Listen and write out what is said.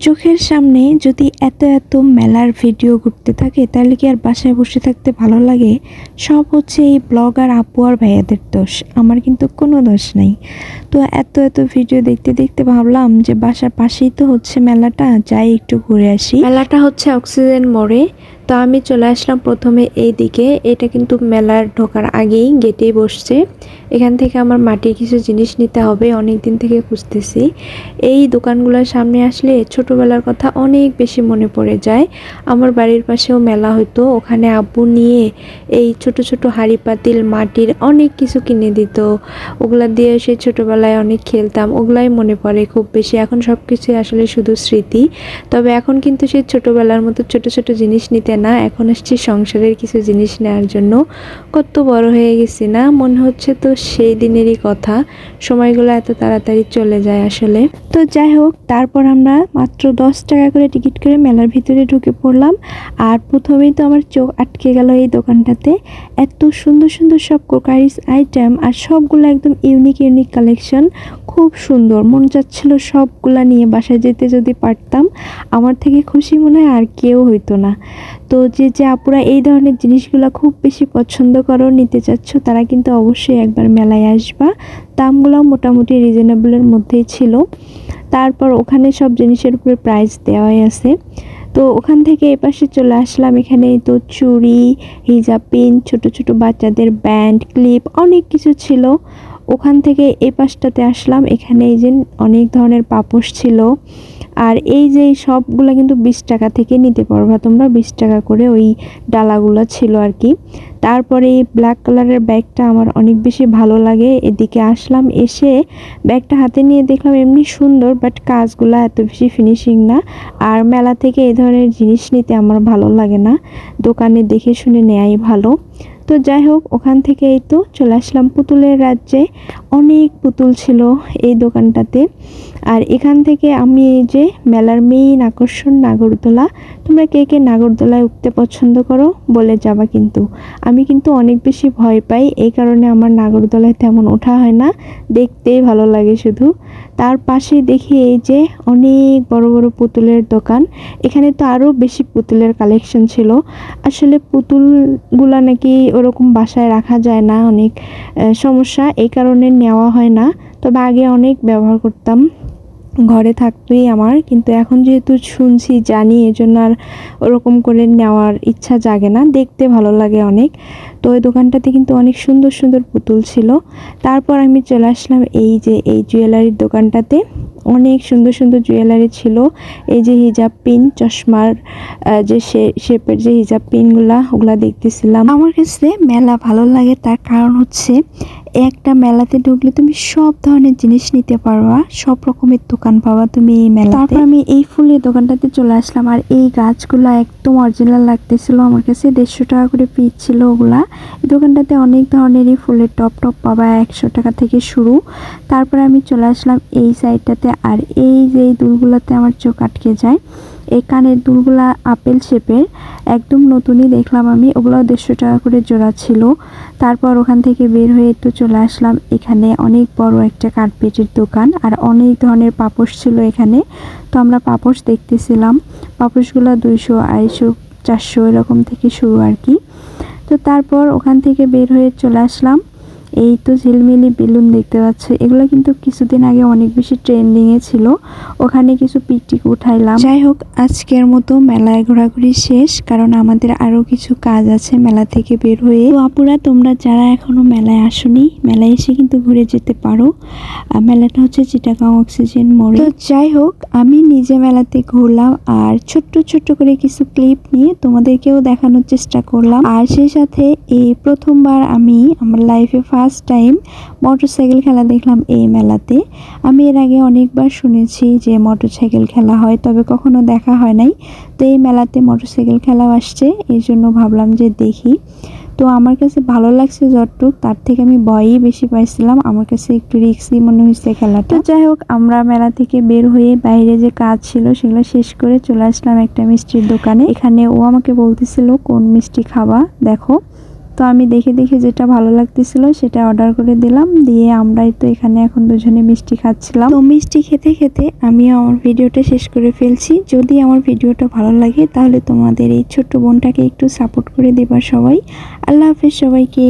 চোখের সামনে যদি এত এত মেলার ভিডিও ঘুরতে থাকে, তাহলে কি আর বাসায় বসে থাকতে ভালো লাগে? সব হচ্ছে এই ব্লগার আপু আর ভাইয়াদের দোষ। আমার কিন্তু কোনো দোষ নাই। তো এত এত ভিডিও দেখতে দেখতে ভাবলাম যে বাসার পাশেই তো হচ্ছে মেলাটা, যাই একটু ঘুরে আসি। মেলাটা হচ্ছে অক্সিজেন মোড়ে। তো আমি চলে আসলাম প্রথমে এই দিকে। এটা কিন্তু মেলার ঢোকার আগেই গেটেই বসছে। এখান থেকে আমার মাটির কিছু জিনিস নিতে হবে অনেক দিন থেকে খুঁজতেছি। এই দোকানগুলোর সামনে আসলে ছোটবেলার কথা অনেক বেশি মনে পড়ে যায়। আমার বাড়ির পাশেও মেলা হতো ওখানে আব্বু নিয়ে এই ছোট ছোট হাঁড়ি পাতিল, মাটির অনেক কিছু কিনে দিত। ওগুলা দিয়ে সেই ছোটবেলায় অনেক খেলতাম, ওগুলাই মনে পড়ে খুব বেশি। এখন সব কিছুই আসলে শুধু স্মৃতি। তবে এখন কিন্তু সেই ছোটবেলার মতো ছোট ছোট জিনিস নিতে না, এখন আসছি সংসারের কিছু জিনিস নেওয়ার জন্য। কত বড় হয়ে গেছি না? মনে হচ্ছে তো সেই দিনেরই কথা। সময়গুলো এত তাড়াতাড়ি চলে যায় আসলে। তো যাই হোক, তারপর আমরা মাত্র দশ টাকা করে টিকিট করে মেলার ভিতরে ঢুকে পড়লাম। আর প্রথমেই তো আমার চোখ আটকে গেল এই দোকানটাতে। এত সুন্দর সুন্দর সব কোকারিস আইটেম আর সবগুলো একদম ইউনিক ইউনিক কালেকশন। খুব সুন্দর। মন চাচ্ছিল সবগুলা নিয়ে বাসায় যেতে যদি পারতাম। আমার থেকে খুশি মনে হয় আর কেউ হইতো না। তো যে যে আপুরা এই ধরনের জিনিসগুলো খুব বেশি পছন্দ করো নিতে চাচ্ছ, তারা কিন্তু অবশ্যই একবার মেলায় আসবা। দামগুলো মোটামুটি রিজনেবলের মধ্যেই ছিল। তারপর ওখানে সব জিনিসের উপরে প্রাইস দেওয়াই আছে। তো ওখান থেকে এ পাশে চলে আসলাম। এখানে তো চুড়ি, হিজাব পিন ছোট ছোট বাচ্চাদের ব্যান্ড ক্লিপ অনেক কিছু ছিল। ওখান থেকে এই পাশটাতে আসলাম। এখানে এই যে অনেক ধরনের পাপোশ ছিল। আর এই যে সবগুলো কিন্তু বিশ টাকা থেকে নিতে পারবা। তোমরা বিশ টাকা করে ওই ডালাগুলো ছিল আর কি। তারপরে এই ব্ল্যাক কালারের ব্যাগটা আমার অনেক বেশি ভালো লাগে। এদিকে আসলাম, এসে ব্যাগটা হাতে নিয়ে দেখলাম এমনি সুন্দর বাট কাজগুলো এত বেশি ফিনিশিং না। আর মেলা থেকে এই ধরনের জিনিস নিতে আমার ভালো লাগে না। দোকানে দেখে শুনে নেয়াই ভালো। তো যাই হোক, ওখান থেকে এই তো চলে আসলাম পুতুলের রাজ্যে। অনেক পুতুল ছিল এই দোকানটাতে। আর এখান থেকে আমি এই যে মেলার মেইন আকর্ষণ নাগরদোলা, তোমরা কে কে নাগরদোলায় উঠতে পছন্দ করো বলে যাবা কিন্তু। আমি কিন্তু অনেক বেশি ভয় পাই, এই কারণে আমার নাগরদোলায় তেমন ওঠা হয় না, দেখতেই ভালো লাগে শুধু। তার পাশে দেখি এই যে অনেক বড় বড় পুতুলের দোকান, এখানে তো আরও বেশি পুতুলের কালেকশন ছিল। আসলে পুতুলগুলা নাকি ওরকম বাসায় রাখা যায় না, অনেক সমস্যা, এই কারণে নেওয়া হয় না। তবে আগে অনেক ব্যবহার করতাম। ঘরে থাকতোই আমার। কিন্তু এখন যেহেতু শুনছি, জানি, এজন্য আর ওরকম করে নেওয়ার ইচ্ছা জাগে না। দেখতে ভালো লাগে অনেক। তো ওই দোকানটাতে কিন্তু অনেক সুন্দর সুন্দর পুতুল ছিল। তারপর আমি চলে আসলাম এই যে এই জুয়েলারির দোকানটাতে। অনেক সুন্দর সুন্দর জুয়েলারি ছিল। এই যে হিজাব পিন চশমার যে শেপের যে হিজাব পিনগুলা ওগুলা দেখতেছিলাম। আমার কাছে মেলা ভালো লাগে তার কারণ হচ্ছে একটা মেলাতে ঢুকলে তুমি সব ধরনের জিনিস নিতে পারবা সব রকমের দোকান পাবা তুমি এই মেলা তারপর আমি এই ফুলের দোকানটাতে চলে আসলাম। আর এই গাছগুলা একদম অরিজিনাল লাগতেছিল। আমার কাছে দেড়শো টাকা করে পিস ছিল ওগুলা। এই দোকানটাতে অনেক ধরনেরই ফুলের টপ টপ পাবা, একশো টাকা থেকে শুরু। তারপরে আমি চলে আসলাম এই সাইডটাতে আর এই যে এই দুলগুলোতে আমার চোখ আটকে যায়, এই কানের দুলগুলা আপেল শেপের, একদম নতুনই দেখলাম আমি ওগুলো দেড়শো টাকা করে জোড়া ছিল। তারপর ওখান থেকে বের হয়ে একটু চলে আসলাম, এখানে অনেক বড় একটা কার্পেটের দোকান আর অনেক ধরনের পাপোশ ছিল এখানে। তো আমরা পাপোশ দেখতেছিলাম, পাপোশগুলো দুইশো, আড়াইশো, চারশো এরকম থেকে শুরু আর কি। তো তারপর ওখান থেকে বের হয়ে চলে আসলাম। এই তো ঝিলমিলি বেলুন দেখতে পাচ্ছ। এগুলো কিন্তু কিছুদিন আগে অনেক বেশি ট্রেন্ডিংয়ে ছিল। ওখানে কিছু পিকটিক উঠাইলাম। যাই হোক, আজকের মতো মেলায় ঘোরাঘুরি শেষ, কারণ আমাদের আরও কিছু কাজ আছে মেলা থেকে বের হয়ে। তো আপুরা, তোমরা যারা এখনও মেলায় আসনি, মেলায় এসে কিন্তু ঘুরে যেতে পারো। মেলাটা হচ্ছে চিটাগাং অক্সিজেন মোড়ে। তো যাই হোক, আমি নিজে মেলাতে ঘুরলাম আর ছোট্ট ছোট্ট করে কিছু ক্লিপ নিয়ে তোমাদেরকেও দেখানোর চেষ্টা করলাম। আর সেই সাথে এই প্রথমবার আমি আমার লাইফে ফার্স্ট ফার্স্ট টাইম মোটরসাইকেল খেলা দেখলাম এই মেলাতে। আমি এর আগে অনেকবার শুনেছি যে মোটরসাইকেল খেলা হয়, তবে কখনো দেখা হয় নাই। তো এই মেলাতে মোটরসাইকেল খেলাও আসছে, এই জন্য ভাবলাম যে দেখি। তো আমার কাছে ভালো লাগছে যতটুক, তার থেকে আমি ভয়ই বেশি পাইছিলাম। আমার কাছে একটু রিক্সই মনে হয়েছে খেলাটা। যাই হোক, আমরা মেলা থেকে বের হয়ে বাইরে যে কাজ ছিল, সেগুলো শেষ করে চলে আসলাম একটা মিষ্টির দোকানে। এখানে ও আমাকে বলতেছিল, কোন মিষ্টি খাবা? দেখো। তো আমি দেখে দেখে যেটা ভালো লাগতেছিল সেটা অর্ডার করে দিলাম। দিয়ে আমরাই তো এখানে এখন দুজনে মিষ্টি খাচ্ছিলাম। তো মিষ্টি খেতে খেতে আমি আমার ভিডিওটা শেষ করে ফেলছি। যদি আমার ভিডিওটা ভালো লাগে তাহলে তোমাদের এই ছোট্ট বোনটাকে একটু সাপোর্ট করে দেবার সবাই। আল্লাহ হাফেজ সবাইকে।